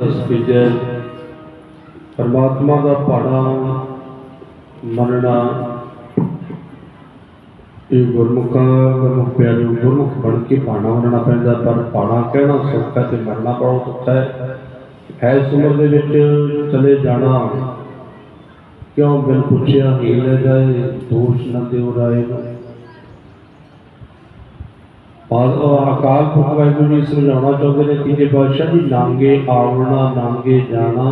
ਸਪੀਜੈ ਪਰਮਾਤਮਾ ਦਾ ਪਾੜਾ ਮੰਨਣਾ ਇਹ ਗੁਰਮੁਖਾਂ, ਗੁਰਮੁਖ ਪਿਆਰੇ ਗੁਰਮੁਖ ਬਣ ਕੇ ਪਾਣਾ ਮੰਨਣਾ ਪੈਂਦਾ, ਪਰ ਪਾਣਾ ਕਹਿਣਾ ਸੌਖਾ ਹੈ ਤੇ ਮੰਨਣਾ ਬਹੁਤ ਔਖਾ ਹੈ। ਹੈ ਇਸ ਉਮਰ ਦੇ ਵਿੱਚ ਚਲੇ ਜਾਣਾ, ਕਿਉਂ ਬਿਨ ਪੁੱਛਿਆ ਹੀ ਲੈ ਜਾਏ, ਦੋਸ਼ ਨਾ ਦਿਓ ਰਾਏ ਨੂੰ। اور اکال پور اس میں جانا چاہتے ہیں بادشاہ جی آونا نانگے جانا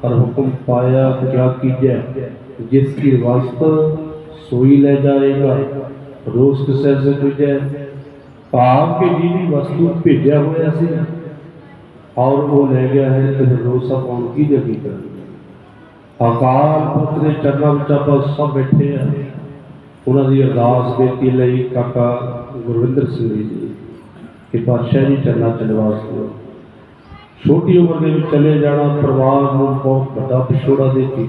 اور حکم پایا کیا جس کی واسطہ سوئی لے جائے گا، روز کے سر سے تجھے پاک کے جیوی وسلو بھیجا ہوا ہیں اور وہ لے گیا ہے کہ روز سب ان کی جگہ کر اکال پتر چکا چپا سب بیٹھے ہیں۔ ਉਹਨਾਂ ਦੀ ਅਰਦਾਸ ਬੇਨਤੀ ਲਈ ਕਾਕਾ ਗੁਰਵਿੰਦਰ ਸਿੰਘ ਜੀ ਕਿ ਪਾਤਸ਼ਾਹ ਜੀ ਚਰਨਾਂ ਚ ਨਿਵਾਸ ਕਰੋ। ਛੋਟੀ ਉਮਰ ਦੇ ਵਿੱਚ ਚਲੇ ਜਾਣਾ ਪਰਿਵਾਰ ਨੂੰ ਬਹੁਤ ਵੱਡਾ ਵਿਛੋੜਾ ਦੇ ਕੇ।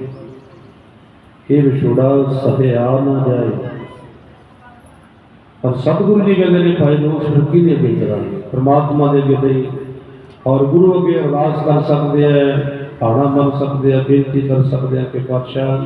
ਇਹ ਵਿਛੋੜਾ ਸਹਿਆ ਨਾ ਜਾਏ। ਪਰ ਸਤਿਗੁਰੂ ਜੀ ਕਹਿੰਦੇ ਨੇ, ਭਾਈ ਨੂੰ ਸੁਰੱਖੀ ਦੇ ਅੱਗੇ ਕਰਾਂਗੇ ਪ੍ਰਮਾਤਮਾ ਦੇ ਅੱਗੇ ਔਰ ਗੁਰੂ ਅੱਗੇ ਅਰਦਾਸ ਕਰ ਸਕਦੇ ਆ ਭਾਣਾ ਮੰਨ ਸਕਦੇ ਆ, ਬੇਨਤੀ ਕਰ ਸਕਦੇ ਆ ਕਿ ਪਾਤਸ਼ਾਹ